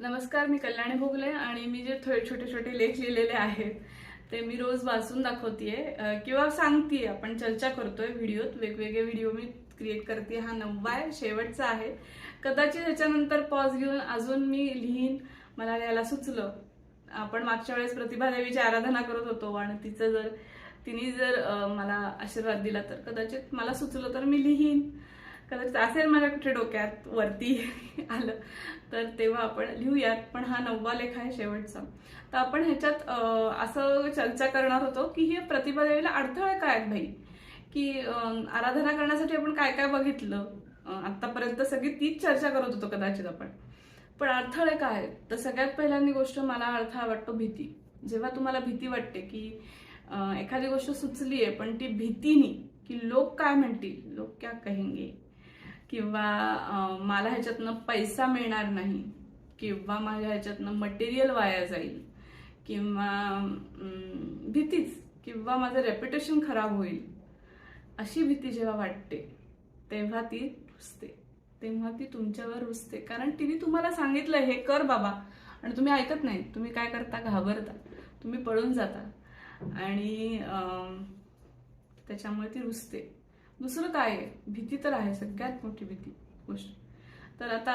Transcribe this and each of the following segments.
नमस्कार मी कल्याणी भोगले आणि मी जे थोडे छोटे छोटे लेख लिहिलेले आहेत ते मी रोज वाचून दाखवतेय. किंवा सांगतेय आपण चर्चा करतोय व्हिडिओत. वेगवेगळे व्हिडिओ मी क्रिएट करते हा नववा आहे शेवटचा आहे. कदाचित त्याच्यानंतर पॉज घेऊन अजून मी लिहीन. मला लिहायला सुचलं. आपण मागच्या वेळेस प्रतिभा देवीची आराधना करत होतो आणि तिचं जर तिने जर मला आशीर्वाद दिला तर कदाचित मला सुचलं तर मी लिहीन. कदाचित असेल माझ्या कुठे डोक्यात वरती आलं तर तेव्हा आपण लिहूयात. पण हा नववा लेख आहे शेवटचा. तर आपण ह्याच्यात असं चर्चा करणार होतो की हे प्रतिभा देवीला अडथळे काय आहेत भाई की आराधना करण्यासाठी आपण काय काय बघितलं? आत्तापर्यंत सगळी तीच चर्चा करत होतो कदाचित आपण. पण अडथळे काय आहेत? तर सगळ्यात पहिल्यांदी गोष्ट मला अडथळा वाटतो भीती. जेव्हा तुम्हाला भीती वाटते की एखादी गोष्ट सुचली आहे पण ती भीतीनी की लोक काय म्हणतील? लोक क्या कहेंगे? किंवा मला ह्याच्यातनं पैसा मिळणार नाही किंवा माझ्या ह्याच्यातनं मटेरियल वाया जाईल किंवा भीतीच किंवा माझं रेप्युटेशन खराब होईल अशी भीती जेव्हा वाटते तेव्हा ती रुसते. तेव्हा ती तुमच्यावर रुसते. कारण तिने तुम्हाला सांगितलं हे कर बाबा. आणि तुम्ही ऐकत नाही. तुम्ही काय करता? घाबरता. तुम्ही पळून जाता. आणि त्याच्यामुळे ती रुसते. दुसरं काय आहे? भीती तर आहे सगळ्यात मोठी भीती गोष्ट. तर आता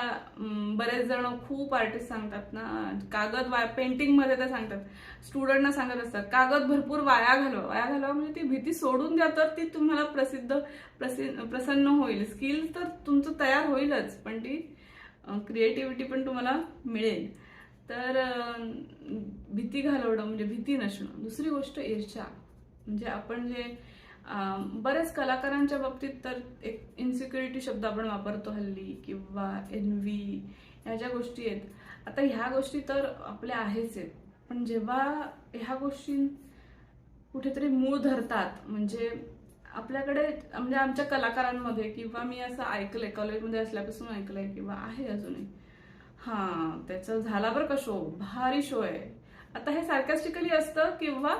बरेच जण खूप आर्टिस्ट सांगतात ना कागद वाया पेंटिंगमध्ये ते सांगतात. स्टुडंटना सांगत असतात कागद भरपूर वाया घालवा. वाया घालवा म्हणजे ती भीती सोडून द्या तर ती तुम्हाला प्रसिद्ध प्रसि प्रसन्न होईल. स्किल तर तुमचं तयार होईलच पण ती क्रिएटिव्हिटी पण तुम्हाला मिळेल. तर भीती घालवणं म्हणजे भीती नसणं. दुसरी गोष्ट ईर्षा म्हणजे आपण जे बऱ्याच बरेच कलाकारांच्या बाबतीत तर एक इन्सिक्युरिटी शब्द आपण वापरतो हल्ली किंवा एनव्ही ह्या ज्या गोष्टी आहेत. आता ह्या गोष्टी तर आपल्या आहेच आहेत. पण जेव्हा ह्या गोष्टी कुठेतरी मूळ धरतात म्हणजे आपल्याकडे म्हणजे आमच्या कलाकारांमध्ये किंवा मी असं ऐकलंय कॉलेजमध्ये असल्यापासून ऐकलंय किंवा आहे अजूनही. हां त्याचं झाला बरं का शो भारी शो आहे. आता हे सार्कॅस्टिकली असतं किंवा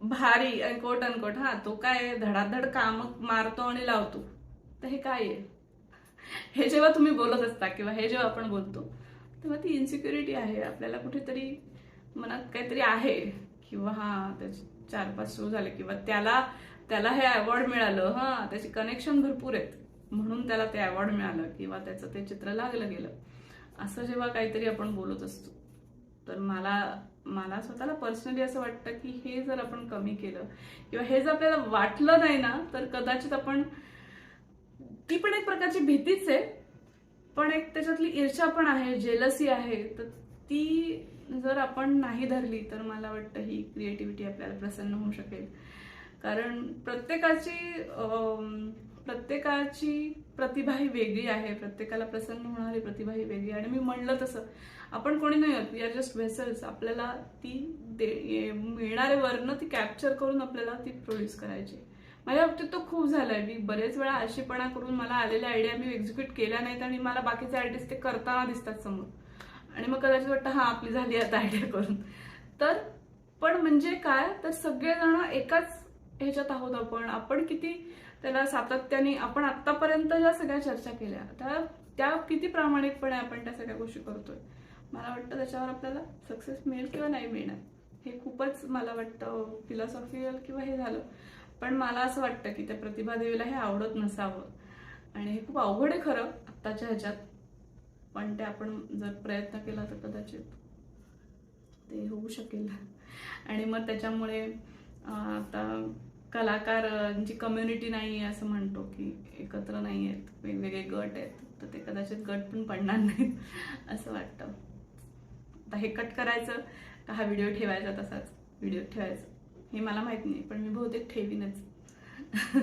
भारी कोट अनकोट हा तो काय धडाधड काम मारतो आणि लावतो. तर हे काय आहे? हे जेव्हा तुम्ही बोलत असता किंवा हे जेव्हा आपण बोलतो तेव्हा ती इन्सिक्युरिटी आहे. आपल्याला कुठेतरी मनात काहीतरी आहे किंवा हा त्याचे चार पाच शो झाले किंवा त्याला त्याला हे अवॉर्ड मिळालं हा त्याचे कनेक्शन भरपूर आहेत. म्हणून त्याला ते अवॉर्ड मिळालं किंवा त्याचं ते चित्र लागलं गेलं. असं जेव्हा काहीतरी आपण बोलत असतो. तर मला मला स्वतःला पर्सनली असं वाटतं की हे जर आपण कमी केलं किंवा हे जर आपल्याला वाटलं नाही ना तर कदाचित आपण ती पण एक प्रकारची भीतीच आहे. पण एक त्याच्यातली ईर्षा पण आहे जेलसी आहे. तर ती जर आपण नाही धरली तर मला वाटतं ही क्रिएटिव्हिटी आपल्याला प्रसन्न होऊ शकेल. कारण प्रत्येकाची प्रत्येकाची प्रतिभा ही वेगळी आहे. प्रत्येकाला प्रसन्न होणारी प्रतिभा ही वेगळी आणि मी म्हणलं तसं आपण कोणी नाही आहोत. वी आर जस्ट व्हेसल्स आपल्याला ती दे- मिळणारे वर्ण ती कॅप्चर करून आपल्याला ती प्रोड्यूस करायची. माझ्या बाबतीत तो खूप झालाय. मी बरेच वेळा आळशीपणा करून मला आलेल्या आयडिया मी एक्झिक्यूट केल्या नाहीत आणि मला बाकीचे आर्टिस्ट ते करताना दिसतात समोर. आणि मग कदाचित वाटतं हा आपली झाली आता आयडिया करून. तर पण म्हणजे काय? तर सगळेजण एकाच ह्याच्यात आहोत आपण. आपण किती त्याला सातत्याने आपण आतापर्यंत ज्या सगळ्या चर्चा केल्या त्या त्या किती प्रामाणिकपणे आपण त्या सगळ्या गोष्टी करतोय. मला वाटतं त्याच्यावर आपल्याला सक्सेस मिळेल किंवा नाही मिळणार. हे खूपच मला वाटतं फिलॉसॉफिकल किंवा हे झालं. पण मला असं वाटतं की त्या प्रतिभा देवीला हे आवडत नसावं. आणि हे खूप अवघड आहे खरं आत्ताच्या ह्याच्यात. पण ते आपण जर प्रयत्न केला तर कदाचित ते होऊ शकेल. आणि मग त्याच्यामुळे आता कलाकारांची कम्युनिटी नाही आहे असं म्हणतो की एकत्र नाही आहेत वेगवेगळे गट आहेत तर ते कदाचित गट पण पडणार नाहीत असं वाटतं. आता हे कट करायचं का हा व्हिडिओ ठेवायचा तसाच? व्हिडिओ ठेवायचा. हे मला माहीत नाही पण मी बहुतेक ठेवीनच.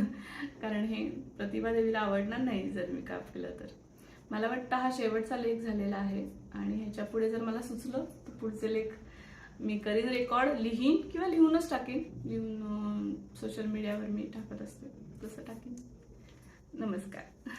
कारण हे प्रतिभा देवीला आवडणार नाही जर मी काप केलं तर. मला वाटतं हा शेवटचा लेख झालेला आहे आणि ह्याच्या पुढे जर मला सुचलं तर पुढचे लेख मी करीन रेकॉर्ड लिहीन किंवा लिहूनच टाकेन. लिहून सोशल मीडियावर मी टाकत असते. तसं टाकेन. नमस्कार.